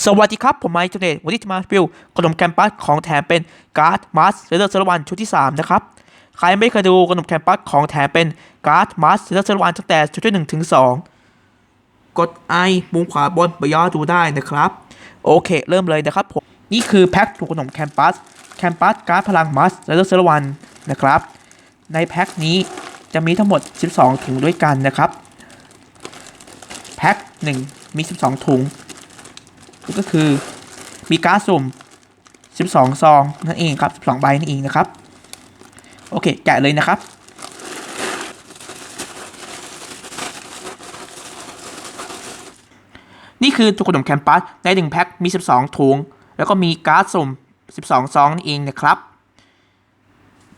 สวัสดีครับ ผมไมค์เทเนตวันนี้จะมาฟิวขนมแคมปัสของแถมเป็นการ์ดมาสเซอร์เซอร์วันชุดที่ 3 นะครับ ใครไม่เคยดูขนมแคมปัสของแถมเป็นการ์ดมาสเซอร์เซอร์วันตั้งแต่ชุดที่1ถึง2กดไอมุมขวาบนไปย่อดูได้นะครับ โอเค เริ่มเลยนะครับผมนี่คือแพ็คถุงขนมแคมปัสแคมปัสการ์ดพลังมาสเซอร์เซอร์วันนะครับ ในแพ็คนี้จะมีทั้งหมด 12 ถุงด้วยกันนะครับแพ็ค1มี 12 ถุง ก็คือมีการ์ดสุ่ม 12 ซองนั่นเองครับ 12 ใบนั่นเองนะครับ โอเคแกะเลยนะครับ นี่คือถุงขนมแคมปัสใน1แพ็คมี 12 ถุง แล้วก็มีการ์ดสุ่ม 12 ซองนั่นเองนะครับ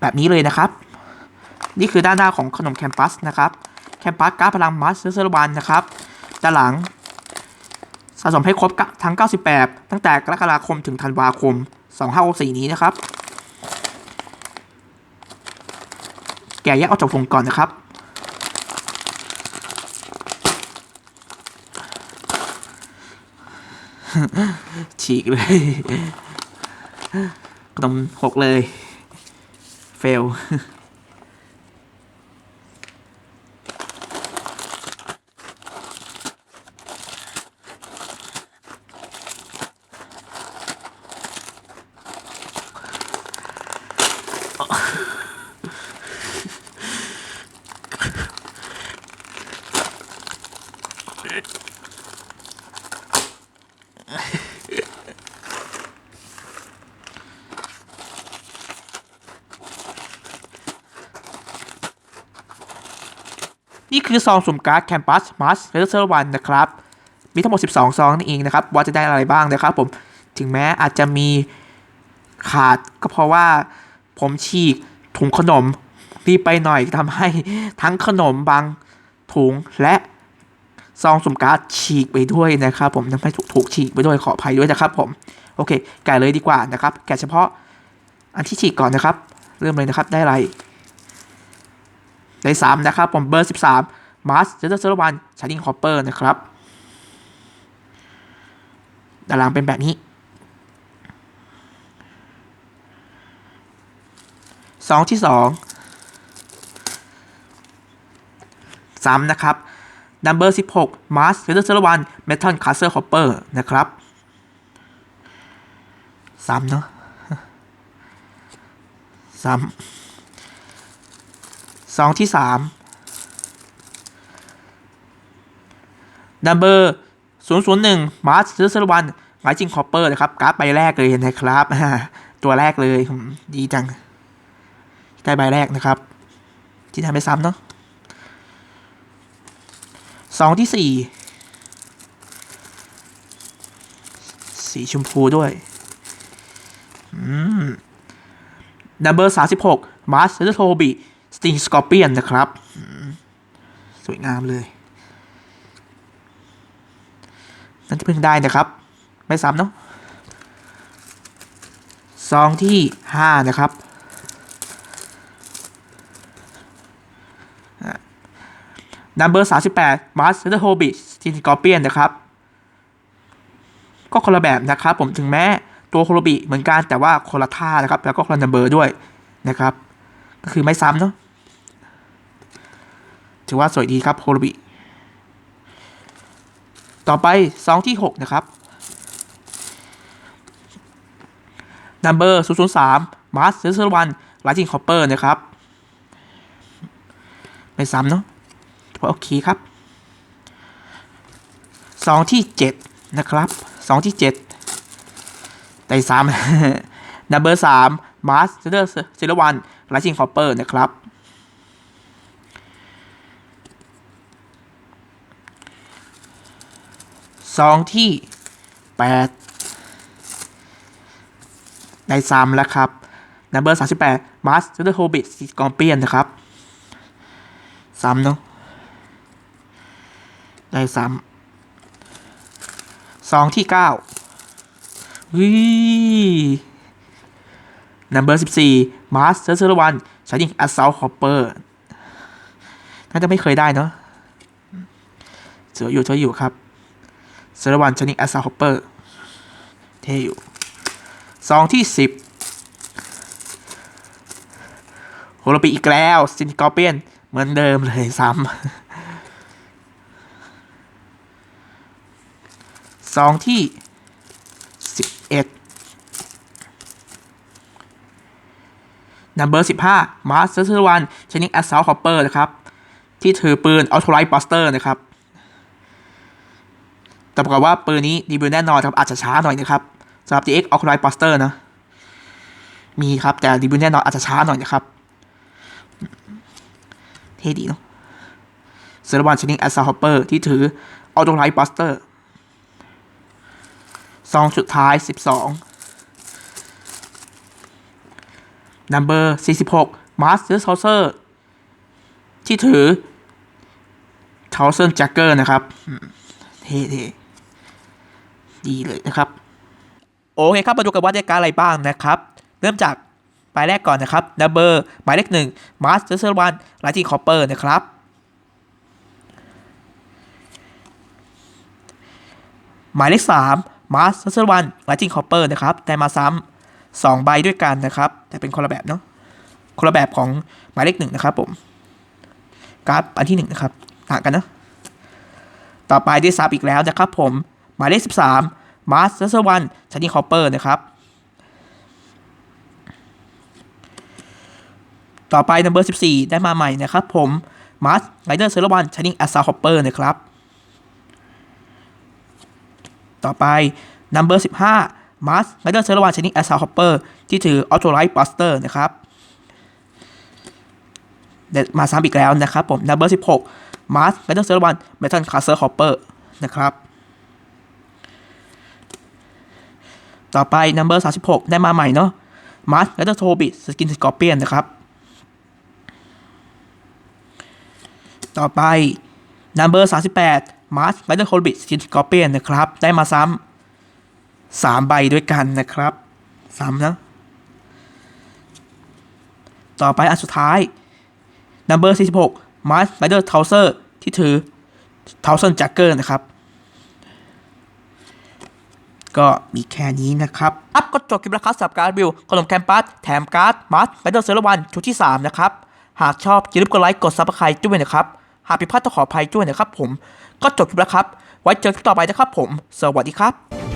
แบบนี้เลยนะครับ นี่คือด้านหน้าของขนมแคมปัสนะครับ แคมปัสการ์ดพลังมัสเซอร์วันนะครับด้านหลัง สะสมให้ครบทั้ง98ตั้งแต่กรกฎาคมถึงธันวาคม 2564 นี้นะครับ แกะแยกออกจากถุงก่อนนะครับ ฉีกเลยขนมหกเลย เฟล นี่คือซองสุ่มการ์ดแคมปัสมาสเรเซอร์วันนะครับ มีทั้งหมด 12 ซองนั่นเองนะครับ ว่าจะได้อะไรบ้างนะครับผมถึงแม้อาจจะมีขาดก็เพราะว่าผมฉีกถุงขนมรีบไปหน่อยทำให้ทั้งขนมบางถุงและซองสุ่มการ์ดฉีกไปด้วยนะครับ ผมทำให้ถูกถูกฉีกไปด้วยขออภัยด้วยนะครับ ผมโอเค แกะเลยดีกว่านะครับ แกะเฉพาะอันที่ฉีกก่อนนะครับ เริ่มเลยนะครับได้อะไร ได้สามนะครับผมเบอร์สิบสามมาร์สเจอร์เซอร์วันชาร์ดิงคอปเปอร์นะครับด้านหลังเป็นแบบนี้สองที่สองสามนะครับนัมเบอร์สิบหกมาร์สเจอร์เซอร์วันเมทัลคาสเซอร์คอปเปอร์นะครับสามเนาะสา สองที่สามนัมเบอร์ศูนย์ศูนย์หนึ่งมาร์สซื้อสรวันหมายจริงคอปเปอร์นะครับการ์ดใบแรกเลยนะครับ ตัวแรกเลยดีจัง ได้ใบแรกนะครับ ที่ทำไปซ้ำเนาะสองที่สี่สีชมพูด้วยอืมนัมเบอร์สามสิบหกมาร์สเซอร์โทบี สติงสกอร์เปียนนะครับ สวยงามเลยนั่นที่เพิ่งได้นะครับ ไม่ซ้ำเนาะซองที่ห้านะครับนัมเบอร์สามสิบแปดมาร์สเซอร์โทบีสติงสกอร์เปียนนะครับ ก็คนละแบบนะครับ ผมถึงแม้ตัวโคโลบิเหมือนกันแต่ว่าคนละท่านะครับ แล้วก็คนละนัมเบอร์ด้วยนะครับ ก็คือไม่ซ้ำเนาะือว่าสวยดีครับโคโลบิต่อไปซองที่ 6 นะครับนัมเบอร์003มาร์สเซอร์วันไลทิงคอปเปอร์นะครับ ไม่ซ้ำเนาะโอเคครับซองที่ 7 นะครับซองที่7ได้ซ้ำนัมเบอร์3มาร์สเซอร์เซอร์วันไลทิงคอปเปอร์นะครับ ซองที่8ได้ซ้ำแล้วครับนัมเบอร์38มาร์สเซอร์โฮบิทสกอร์เปียนนะครับซ้ำเนาะได้ซ้ำซองที่9วินัมเบอร์14มาร์สเซอร์วันชาร์ดิงแอสซลคอปเปอร์น่าจะไม่เคยได้เนาะเสืออยู่เธออยู่ครับ เซอร์วันชนิกแอสซาฮอปเปอร์เท่อยู่ซองที่สิบโฮโลปีอีกแล้วซินกอเปียนเหมือนเดิมเลยซ้ำซองที่สิบเอ็ดนัมเบอร์สิบห้ามาสเตอร์วันชนิดแอสซ u ลคอปเปอร์นะครับ ที่ถือปืนอัลโทไรบัสเตอร์นะครับ แต่ปรากฏว่าปืนนี้ดีบิวแน่นอนครับอาจจะช้าหน่อยนะครับสำหรับ DX a l t r i g h t Buster นะ มีครับแต่ดีบิวแน่นอนอาจจะช้าหน่อยนะครับ เท่ดีเนาะเซอร์วันชนิดแอสซ u ลคอปเปอร์ที่ถืออัลโทไรบัสเตอร์ซองสุดท้ายสิบสอง number 46 master saucer ที่ถือ t o u s a n Jacker นะครับ เท่ๆ ดีเลยนะครับ โอเคครับมาดูกันว่าได้การอะไรบ้างนะครับ เริ่มจากใบแรกก่อนนะครับ number หมายเลขหนึ่ง master s e r v a n lighting copper นะครับหมายเลขสาม master s e r v a n lighting copper นะครับได้มาซ้ำสองใบด้วยกันนะครับ แต่เป็นคนละแบบเนาะคนละแบบของหมายเลขหนึ่งนะครับผมกราฟอันที่หนึ่งนะครับต่างกันนะต่อไปได้ซับอีกแล้วนะครับผม หมายเลขสิบสามมาสเตอร์วันชันนี่คอปเปอร์นะครับ ต่อไปนัมเบอร์สิบสี่ได้มาใหม่นะครับผม มาร์สไรเดอร์เซอร์วันชันนี่แอสซาคอปเปอร์นะครับ ต่อไปนัมเบอร์สิบห้ามาสไรเดอร์เซอร์วันชันนี่แอสซาคอปเปอร์ที่ถือออโตไลท์บัสเตอร์นะครับมาซ้ำอีกแล้วนะครับผม number 16 Mars r i d e r 01 Metal Caster Hopper นะครับ ต่อไปนัมเบอร์สา36 ได้มาใหม่เนาะมาร์สและโทบิสกินสกอร์เปียนนะครับ ต่อไปนัมเบอร์สา38มัสและโทบิสกินสกอร์เปียนนะครับ ได้มาซ้ำสามใบด้วยกันนะครับสามนะ ต่อไปอันสุดท้ายนัมเบอร์ส46มาร์สและเทาเซอร์ที่ถือเทาเซนจ็คเกอร์นะครับ ก็มีแค่นี้นะครับอัพก็จบคลิปแล้วครับสำหรับการรีวิวขนมแคมปัสแถมการ์ด Mars Rider เซอร์วันชุดที่ 3 นะครับ หากชอบอย่าลืมกดไลค์กดซับสไครต์ด้วยนะครับ หากผิดพลาดต้องขออภัยด้วยนะครับผมก็จบคลิปแล้วครับ ไว้เจอคลิปต่อไปนะครับผม สวัสดีครับ